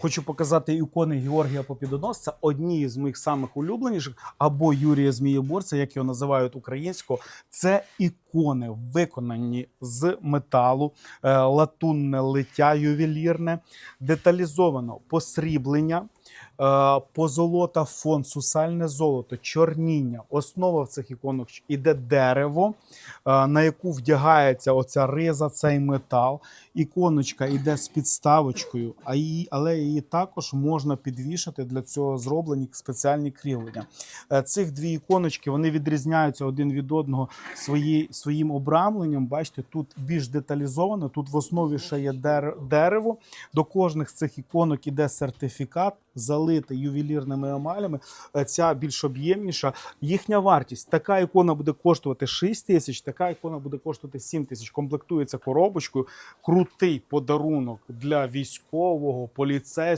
Хочу показати ікони Георгія Попідоносця, одні з моїх самих улюбленіших, або Юрія Змієборця, як його називають українською. Це ікони, виконані з металу, е, латунне лиття ювелірне, деталізовано посріблення. Е, Позолота фон, сусальне золото, чорніння. Основа в цих іконах іде дерево, е, на яку вдягається оця риза, цей метал. Іконочка йде з підставочкою, а її, але її також можна підвішати. Для цього зроблені спеціальні кріплення. Е, Цих дві іконочки вони відрізняються один від одного свої, своїм обрамленням. Бачите, тут більш деталізовано. Тут в основі ще є дер- дерево. До кожних з цих іконок іде сертифікат, залитий ювелірними емалями. Е, Ця більш об'ємніша. Їхня вартість. Така ікона буде коштувати 6 тисяч, така ікона буде коштувати 7 тисяч. Комплектується коробочкою. Крутий подарунок для військового, поліцейського.